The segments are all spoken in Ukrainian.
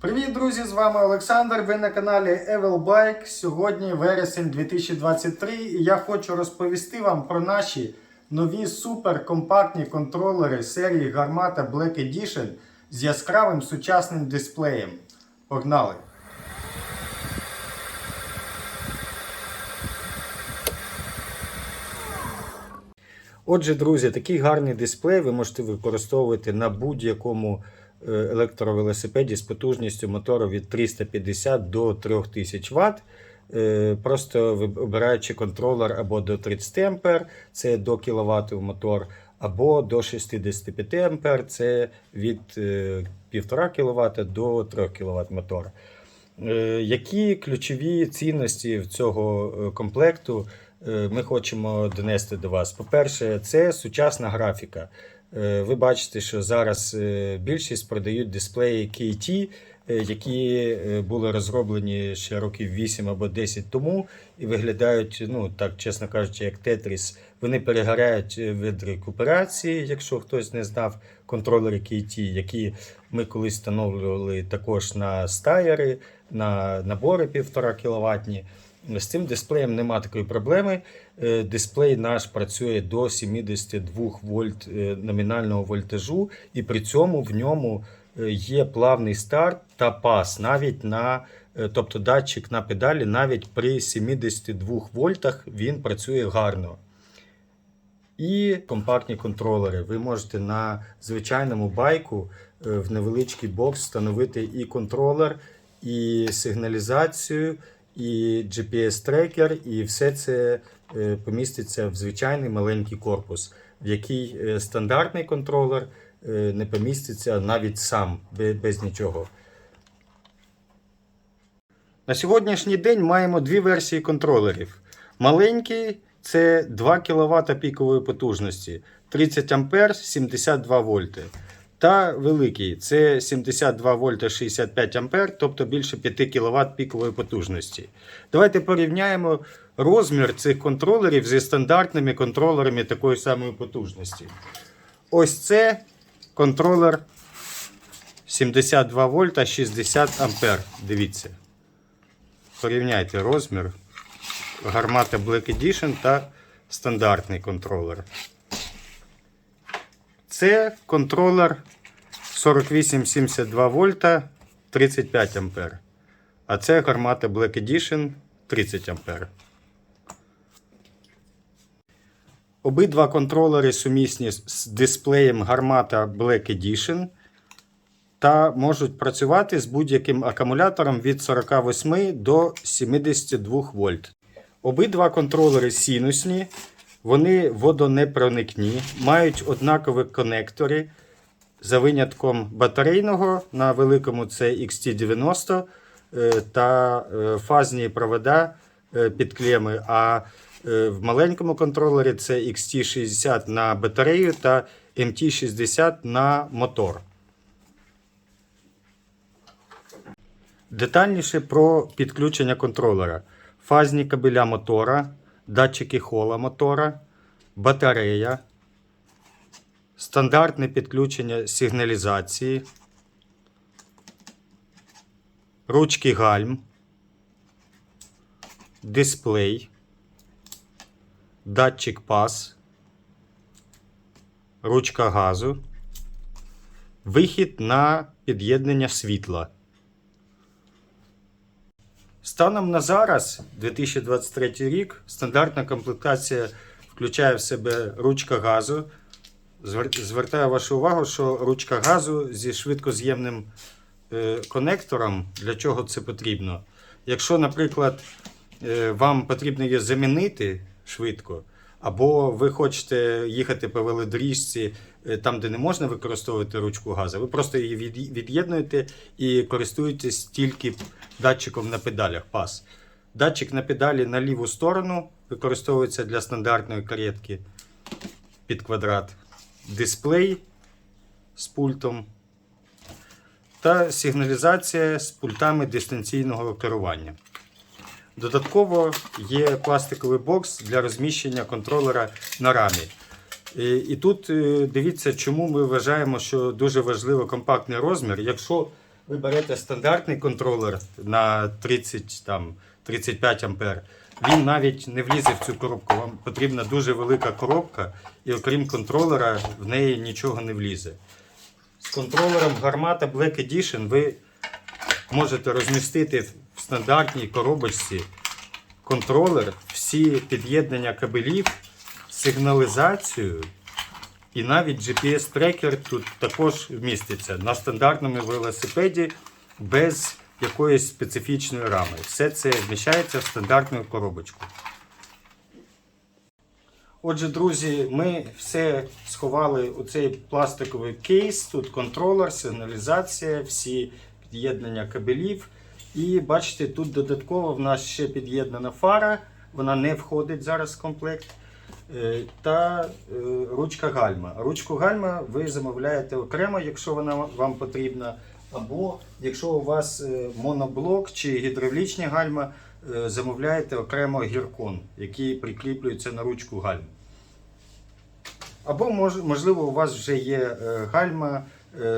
Привіт, друзі! З вами Олександр. Ви на каналі Evil Bike. Сьогодні вересень 2023 і я хочу розповісти вам про наші нові суперкомпактні контролери серії Garmata Black Edition з яскравим сучасним дисплеєм. Погнали! Отже, друзі, такий гарний дисплей ви можете використовувати на будь-якому електровелосипеді з потужністю мотору від 350 до 3000 Вт. Е, Просто ви- обираючи контролер або до 30 А, це до кВт мотор, або до 65 А, це від е, 1,5 кВт до 3 кВт мотор. Е, Які ключові цінності в цього е, комплекту е, ми хочемо донести до вас? По-перше, це сучасна графіка. Е, Ви бачите, що зараз е, більшість продають дисплеї KT, е, які були розроблені ще років 8 або 10 тому і виглядають, ну так чесно кажучи, як Тетріс. Вони перегорають е, від рекуперації, якщо хтось не знав, контролери KT, які ми колись встановлювали також на стаєри, на набори 1,5 кВт. З цим дисплеєм нема такої проблеми. Е, Дисплей наш працює до 72 вольт е, номінального вольтажу, і при цьому в ньому е, є плавний старт та пас, навіть на, тобто датчик на педалі, навіть при 72 вольтах він працює гарно. І компактні контролери. Ви можете на звичайному байку в невеличкий бокс встановити і контролер, і сигналізацію, і GPS-трекер, і все це е, поміститься в звичайний маленький корпус, в який е, стандартний контролер е, не поміститься навіть сам, без нічого. На сьогоднішній день маємо дві версії контролерів. Маленький це 2 кВт пікової потужності, 30 А 72 вольти. Та великий це 72 вольта 65 А, тобто більше 5 кВт пікової потужності. Давайте порівняємо розмір цих контролерів зі стандартними контролерами такої самої потужності. Ось це контролер 72 вольта 60 А. Дивіться. Порівняйте розмір гармата Black Edition та стандартний контролер. Це контролер 4872 вольта 35 ампер. А це гармата Black Edition 30 ампер. Обидва контролери сумісні з- дисплеєм гармата Black Edition та можуть працювати з будь-яким акумулятором від 48 до 72 вольт. Обидва контролери синусні, вони водонепроникні, мають однакові конектори за винятком батарейного на великому це XT90 е, та е, фазні провода е, під клеми, а в маленькому контролері це XT60 на батарею та MT60 на мотор. Детальніше про підключення контролера. Фазні кабеля мотора, датчики хола мотора, батарея, стандартне підключення сигналізації, ручки гальм, дисплей, датчик пас, ручка газу, вихід на під'єднання світла. Станом на зараз, 2023 рік, стандартна комплектація включає в себе ручка газу. Звертаю вашу увагу, що ручка газу зі швидкоз'ємним е, конектором. Для чого це потрібно? Якщо, наприклад, е, вам потрібно її замінити швидко, або ви хочете їхати по велодоріжці е, там, де не можна використовувати ручку газу, ви просто її від'єднуєте і користуєтесь тільки датчиком на педалях пас. Датчик на педалі на ліву сторону використовується для стандартної каретки під квадрат. Дисплей з пультом та сигналізація з пультами дистанційного керування. Додатково є пластиковий бокс для розміщення контролера на рамі. І, і тут е, дивіться, чому ми вважаємо, що дуже важливий компактний розмір. Якщо ви берете стандартний контролер на 30, там, 35 ампер, він навіть не влізе в цю коробку. Вам потрібна дуже велика коробка, і окрім контролера, в неї нічого не влізе. З контролером гармата Black Edition ви можете розмістити в стандартній коробочці контролер, всі під'єднання кабелів, сигналізацію і навіть GPS-трекер тут також вміститься на стандартному велосипеді без якоїсь специфічної рами. Все це вміщається в стандартну коробочку. Отже, друзі, ми все сховали у цей пластиковий кейс. Тут контролер, сигналізація, всі під'єднання кабелів. І бачите, тут додатково в нас ще під'єднана фара, вона не входить зараз в комплект. Е, Та е, ручка гальма. Ручку гальма ви замовляєте окремо, якщо вона вам потрібна. Або якщо у вас е, моноблок чи гідравлічні гальма, замовляєте окремо гіркон, який прикріплюється на ручку гальм. Або можливо у вас вже є гальма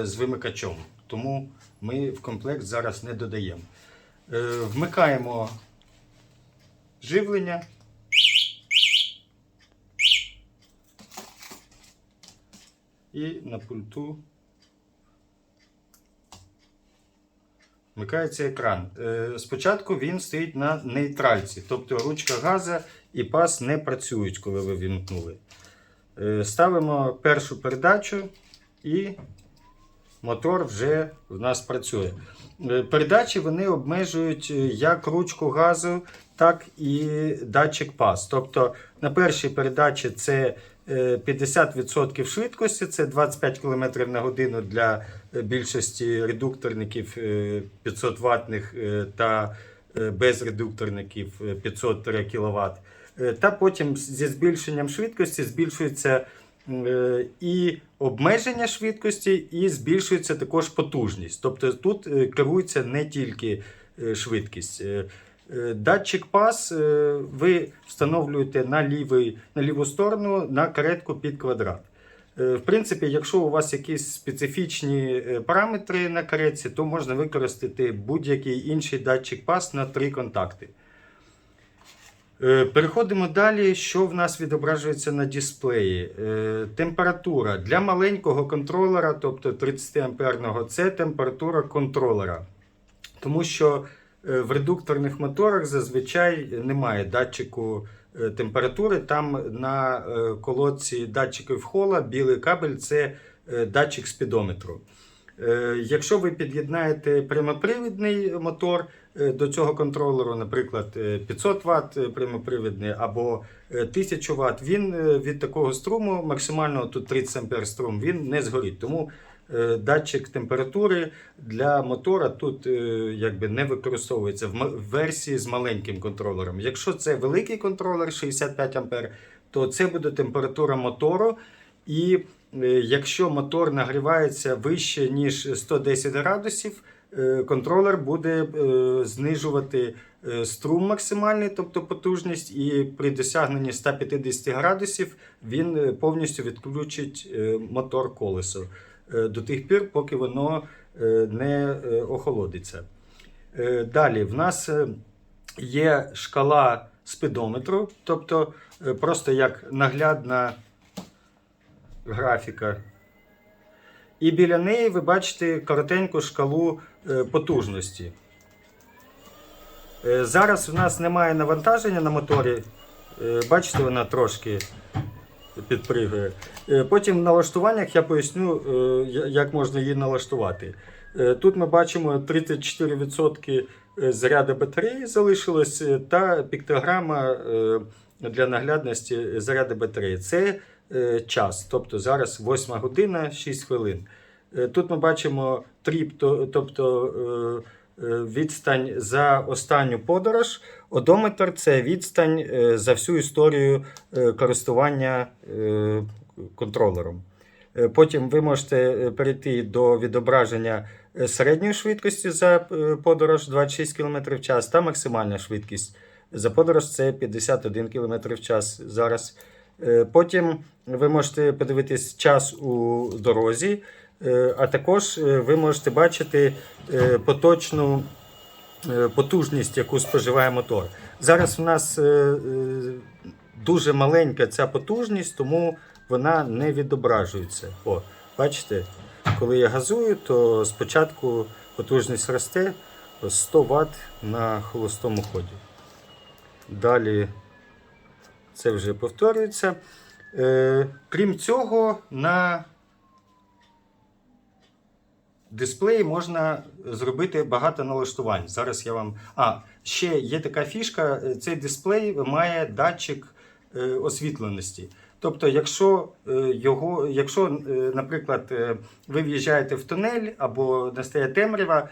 з вимикачом, тому ми в комплект зараз не додаємо. Е, Вмикаємо живлення. І на пульту вмикається екран. Е, Спочатку він стоїть на нейтральці, тобто ручка газа і пас не працюють, коли ви вімкнули. Е, Ставимо першу передачу і мотор вже в нас працює. Е, Передачі вони обмежують е, як ручку газу, так і датчик пас. Тобто на першій передачі це е, 50% швидкості, це 25 км на годину для е, більшості редукторників е, 500 ватних е, та е, безредукторників е, 500 кВт. Та потім зі збільшенням швидкості збільшується е, і обмеження швидкості, і збільшується також потужність. Тобто тут е, керується не тільки е, швидкість. Е, Датчик пас ви встановлюєте на, лівий, на ліву сторону на каретку під квадрат. В принципі, якщо у вас якісь специфічні параметри на каретці, то можна використати будь-який інший датчик пас на три контакти. Е, Переходимо далі. Що в нас відображується на дисплеї? Е, Температура для маленького контролера, тобто 30 амперного, це температура контролера. Тому що е, в редукторних моторах зазвичай немає датчику температури. Там на колодці датчиків хола білий кабель це датчик спідометру. Якщо ви під'єднаєте прямопривідний мотор до цього контролеру, наприклад, е, 500 Вт прямопривідний або е, 1000 Вт, він е, від такого струму, максимально тут 30 А струм, він не згорить. Тому е, датчик температури для мотора тут е, якби не використовується в версії з маленьким контролером. Якщо це великий контролер 65 А, то це буде температура мотору. І е, якщо мотор нагрівається вище, ніж 110 градусів, е, контролер буде е, знижувати е, струм максимальний, тобто потужність, і при досягненні 150 градусів він е, повністю відключить е, мотор колесо е, до тих пір, поки воно е, не е, охолодиться. Е, Далі в нас е, є шкала спидометру, тобто е, просто як наглядна графіка. І біля неї ви бачите коротеньку шкалу е, потужності. Е, Зараз в нас немає навантаження на моторі. Е, Бачите, вона трошки підпригує. Потім в налаштуваннях я поясню, як можна її налаштувати. Тут ми бачимо 34% заряду батареї залишилось та піктограма для наглядності заряду батареї. Це час, тобто зараз 8 година 6 хвилин. Е, Тут ми бачимо тріп, тобто е, е, відстань за останню подорож. Одометр це відстань е, за всю історію е, користування е, контролером. Е, Потім ви можете е, перейти до відображення е, середньої швидкості за е, подорож 26 км в час та максимальна швидкість за подорож це 51 км в час зараз. Е, Потім ви можете подивитись час у дорозі. Е, А також е, ви можете бачити поточну потужність, яку споживає мотор. Зараз у нас дуже маленька ця потужність, тому вона не відображується. О, бачите, коли я газую, то спочатку потужність росте 100 Вт на холостому ході. Далі це вже повторюється. Е, крім цього, на дисплеї можна зробити багато налаштувань. Зараз я вам. А, ще є така фішка: е, цей дисплей має датчик е, освітленості. Тобто, якщо е, його, якщо, е, наприклад, е, ви в'їжджаєте в тунель або настає темрява,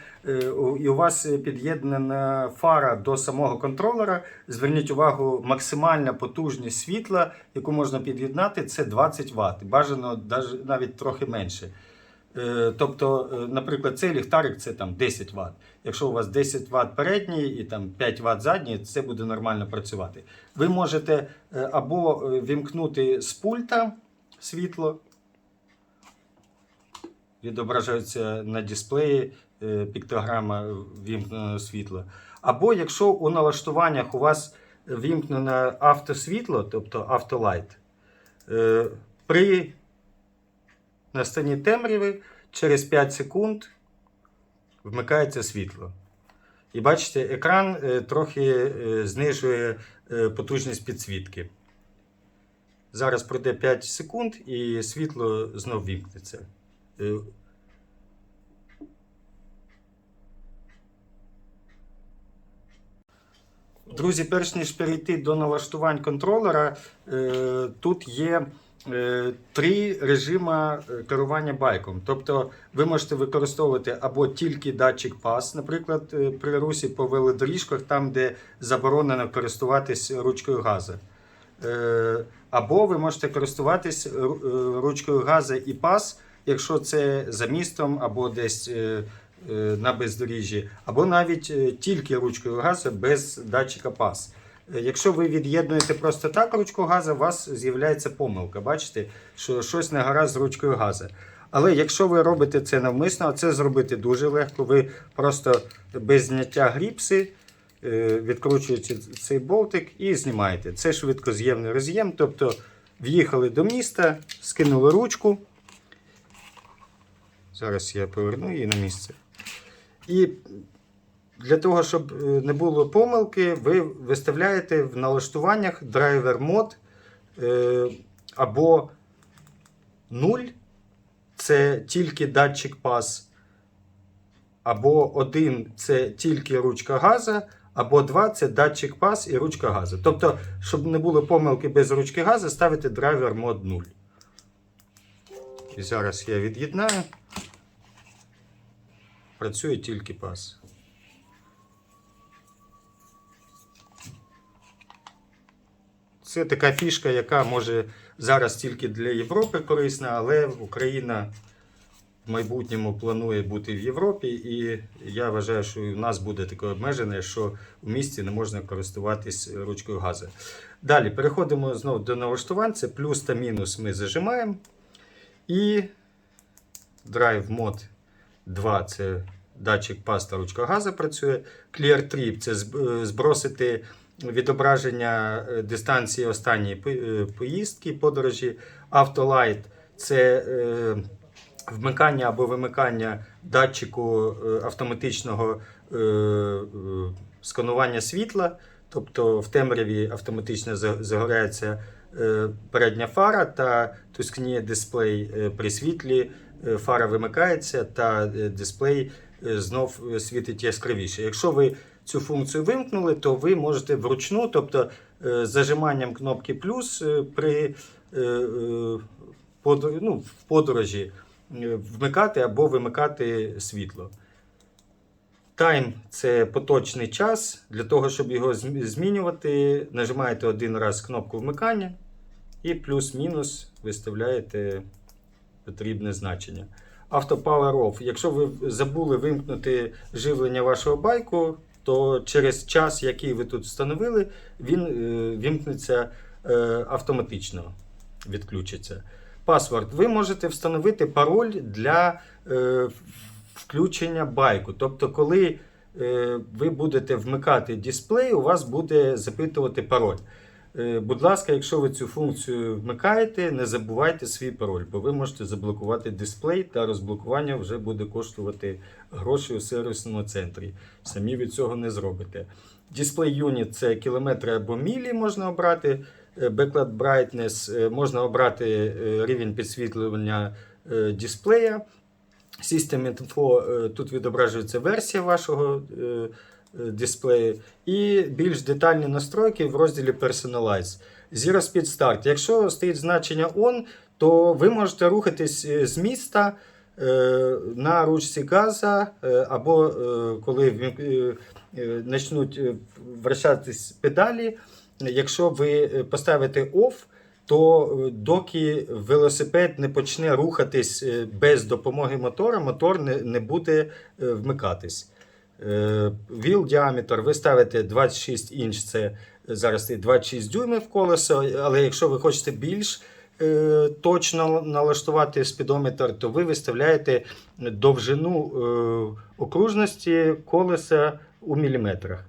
і у вас під'єднана фара до самого контролера, зверніть увагу, максимальна потужність світла, яку можна під'єднати, це 20 Вт. Бажано навіть трохи менше. Е, Тобто, е, наприклад, цей ліхтарик це там 10 Вт. Якщо у вас 10 Вт передній і там 5 Вт задній, це буде нормально працювати. Ви можете е, або вімкнути з пульта світло, відображається на дисплеї піктограма вімкненого світла. Або якщо у налаштуваннях у вас вімкнено автосвітло, тобто автолайт, е, при настанні темряви через 5 секунд вмикається світло. І бачите, екран е, трохи е, знижує е, потужність підсвітки. Зараз пройде 5 секунд і світло знов вімкнеться. Друзі, перш ніж перейти до налаштувань контролера, тут є три режима е, керування байком. Тобто ви можете використовувати або тільки датчик пас, наприклад, е, при русі по велодоріжках, там, де заборонено користуватись ручкою газу. Е, Або ви можете користуватись е, ручкою газу і пас, якщо це за містом або десь е, е, на бездоріжжі, або навіть е, тільки ручкою газу без датчика пас. Якщо ви від'єднуєте просто так ручку газу, у вас з'являється помилка. Бачите, що щось не гаразд з ручкою газу. Але якщо ви робите це навмисно, а це зробити дуже легко, ви просто без зняття гліпси е, відкручуєте цей болтик і знімаєте. Це швидкоз'ємний роз'єм. Тобто в'їхали до міста, скинули ручку. Зараз я поверну її на місце. І для того, щоб е, не було помилки, ви виставляєте в налаштуваннях драйвер мод е, або 0 це тільки датчик пас, або 1 це тільки ручка газа, або 2 це датчик пас і ручка газу. Тобто, щоб не було помилки без ручки газу, ставите драйвер мод 0. І зараз я від'єднаю. Працює тільки пас. Це така фішка, яка може зараз тільки для Європи корисна, але Україна в майбутньому планує бути в Європі, і я вважаю, що у нас буде таке обмежене, що в місті не можна користуватись ручкою газу. Далі переходимо знову до налаштувань. Плюс та мінус ми зажимаємо. І Drive Mode 2 це датчик пас та ручка газу працює. Clear Trip це е, збросити відображення е, дистанції останньої е, поїздки, подорожі. Автолайт це е, вмикання або вимикання датчику автоматичного сканування світла. Тобто в темряві автоматично за- загорається е, передня фара та тускніє дисплей при світлі. Фара вимикається та дисплей знов світить яскравіше. Якщо ви цю функцію вимкнули, то ви можете вручну, тобто е, зажиманням кнопки плюс е, при е, ну, в подорожі вмикати або вимикати світло. Тайм це поточний час. Для того, щоб його змінювати, нажимаєте один раз кнопку вмикання і плюс-мінус виставляєте потрібне значення. Power Off. Якщо ви забули вимкнути живлення вашого байку, то через час, який ви тут встановили, він е, вімкнеться е, автоматично, відключиться. Паспорт. Ви можете встановити пароль для е, включення байку. Тобто, коли ви будете вмикати дисплей, у вас буде запитувати пароль. Е, Будь ласка, якщо ви цю функцію вмикаєте, не забувайте свій пароль, бо ви можете заблокувати дисплей, та розблокування вже буде коштувати гроші у сервісному центрі. Самі від цього не зробите. Display Unit це кілометри або мілі можна обрати. Е, Backlight Brightness е, можна обрати рівень підсвітлення дисплея. System Info тут відображується версія вашого е, дисплею. І більш детальні настройки в розділі Personalize. Zero Speed Start. Якщо стоїть значення ON, то ви можете рухатись е, з міста е, на ручці газа, або коли почнуть вращатись педалі. Якщо ви поставите OFF, то доки велосипед не почне рухатись без допомоги мотора, мотор не, буде вмикатись. Е, Віл діаметр ви ставите 26 інч, це зараз стоїть 26 дюймів колесо, але якщо ви хочете більш е, точно налаштувати спідометр, то ви виставляєте довжину е, окружності колеса у міліметрах.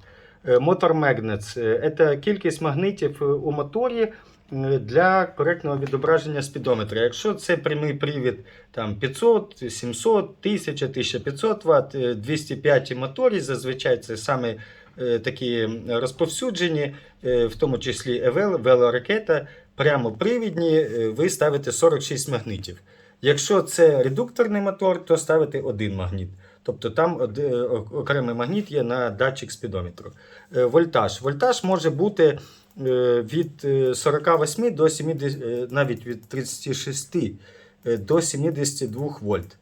Motor Magnets це кількість магнитів е, у моторі для коректного відображення спідометра. Якщо це прямий привід там 500, 700, 1000, 1500 Вт, е, 205 моторі, зазвичай це саме е, такі розповсюджені, е, в тому числі EVL, велоракета, прямопривідні, е, ви ставите 46 магнитів. Якщо це редукторний мотор, то ставите один магніт. Тобто там е, окремий магніт є на датчик спідометру. Е, Вольтаж. Вольтаж може бути е, від е, 48 до 70, е, навіть від 36 е, до 72 вольт.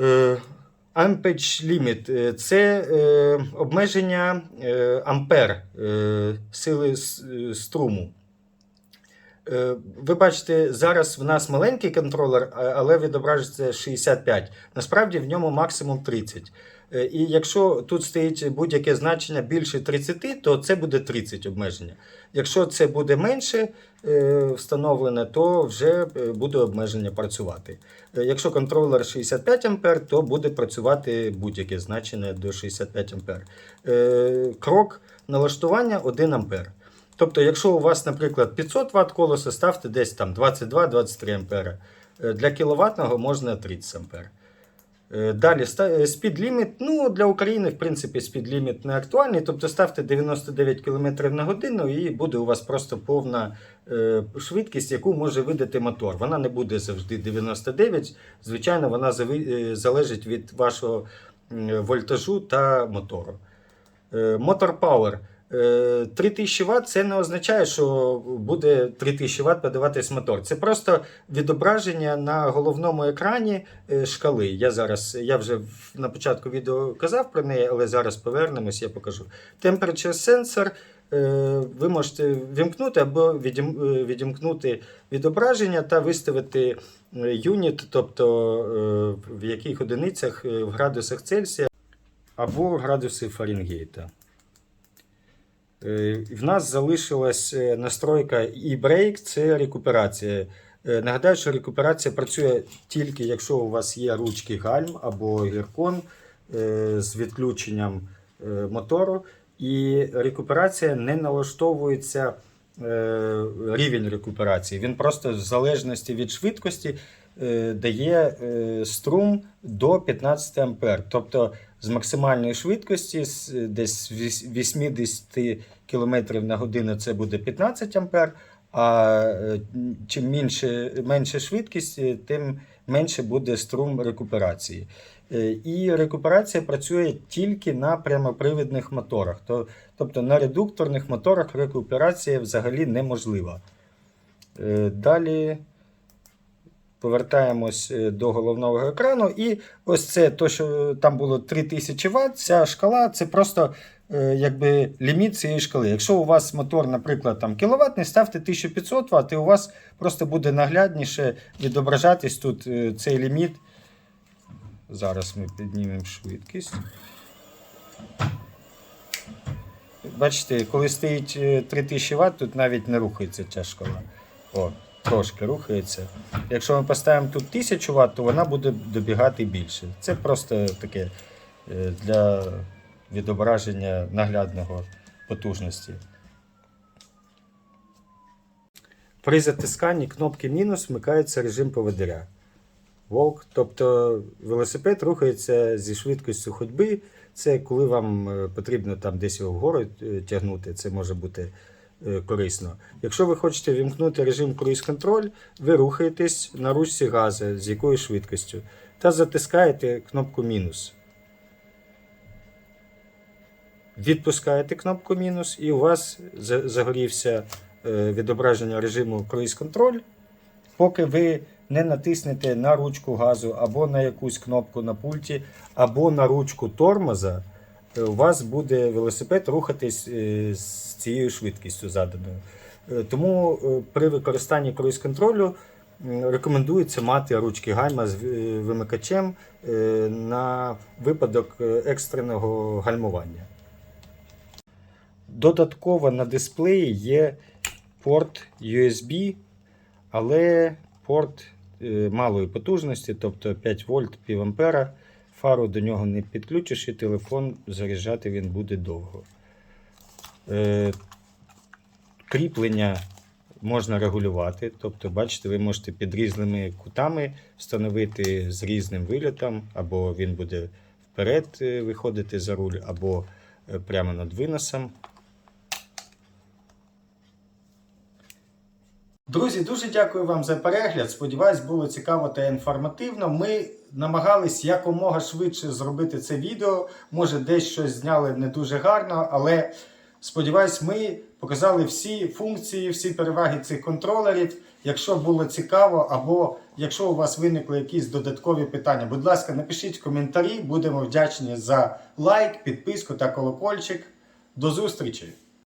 Е, ліміт е, це е, обмеження е, ампер е, сили е, струму. Е, Ви бачите, зараз в нас маленький контролер, але відображується 65. Насправді в ньому максимум 30. Е, І якщо тут стоїть будь-яке значення більше 30, то це буде 30 обмеження. Якщо це буде менше е, встановлене, то вже буде обмеження працювати. Якщо контролер 65 А, то буде працювати будь-яке значення до 65 А. Крок налаштування 1 А. Тобто, якщо у вас, наприклад, 500 Вт колесо, ставте десь там 22-23 ампера. Е, Для кіловатного можна 30 ампер. Е, Далі спід ліміт. Ну, для України, в принципі, спід ліміт не актуальний. Тобто ставте 99 км на годину і буде у вас просто повна е, швидкість, яку може видати мотор. Вона не буде завжди 99. Звичайно, вона е, залежить від вашого вольтажу та мотору. Е, Motor Power. Е, 3000 Вт це не означає, що буде 3000 Вт подаватись мотор. Це просто відображення на головному екрані е, шкали. Я зараз я вже на початку відео казав про неї, але зараз повернемось, я покажу. Temperature е, Ви можете вімкнути або е, відімкнути відображення та виставити е, юніт, тобто е, в яких одиницях е, в градусах Цельсія або градуси Фаренгейта. Е, В нас залишилась е, настройка e-brake, це рекуперація. Е, Нагадаю, що рекуперація працює тільки якщо у вас є ручки гальм або гіркон з відключенням мотору. І рекуперація не налаштовується рівень рекуперації. Він просто в залежності від швидкості дає струм до 15 А. Тобто з максимальної швидкості десь віс- 80 км на годину це буде 15 А, а е, чим менше, менше швидкість, е, тим менше буде струм рекуперації. Е, І рекуперація працює тільки на прямопривідних моторах. Тобто на редукторних моторах рекуперація взагалі неможлива. Е, Далі повертаємось е, до головного екрану. І ось це, то, що там було 3000 Вт, ця шкала це просто е, якби ліміт цієї шкали. Якщо у вас мотор, наприклад, там кіловатний, ставте 1500 Вт, і у вас просто буде наглядніше відображатись тут е, цей ліміт. Зараз ми піднімемо швидкість. Бачите, коли стоїть е, 3000 Вт, тут навіть не рухається ця шкала. О, трошки рухається. Якщо ми поставимо тут 1000 Вт, то вона буде добігати більше. Це просто таке е, для відображення наглядного потужності. При затисканні кнопки мінус вмикається режим поводиря. Волк, тобто велосипед рухається зі швидкістю ходьби. Це коли вам е, потрібно там десь його вгору е, тягнути, це може бути корисно. Якщо ви хочете вімкнути режим круїз-контроль, ви рухаєтесь на ручці газу з якою швидкістю та затискаєте кнопку мінус. Відпускаєте кнопку мінус, і у вас загорівся е, відображення режиму круїз-контроль. Поки ви не натиснете на ручку газу або на якусь кнопку на пульті, або на ручку тормоза, е, у вас буде велосипед рухатись е, з цією швидкістю заданою. Е, Тому е, при використанні круїз-контролю рекомендується мати ручки гальма з е, вимикачем е, на випадок е, екстреного гальмування. Додатково на дисплеї є порт USB, але порт е, малої потужності, тобто 5 вольт пів ампера. Фару до нього не підключиш і телефон заряджати він буде довго. Е, Кріплення можна регулювати. Тобто, бачите, ви можете під різними кутами встановити з різним вильотом, або він буде вперед е, виходити за руль, або е, прямо над виносом. Друзі, дуже дякую вам за перегляд. Сподіваюсь, було цікаво та інформативно. Ми намагались якомога швидше зробити це відео. Може, десь щось зняли не дуже гарно, але сподіваюсь, ми показали всі функції, всі переваги цих контролерів. Якщо було цікаво, або якщо у вас виникли якісь додаткові питання, будь ласка, напишіть коментарі. Будемо вдячні за лайк, підписку та колокольчик. До зустрічі!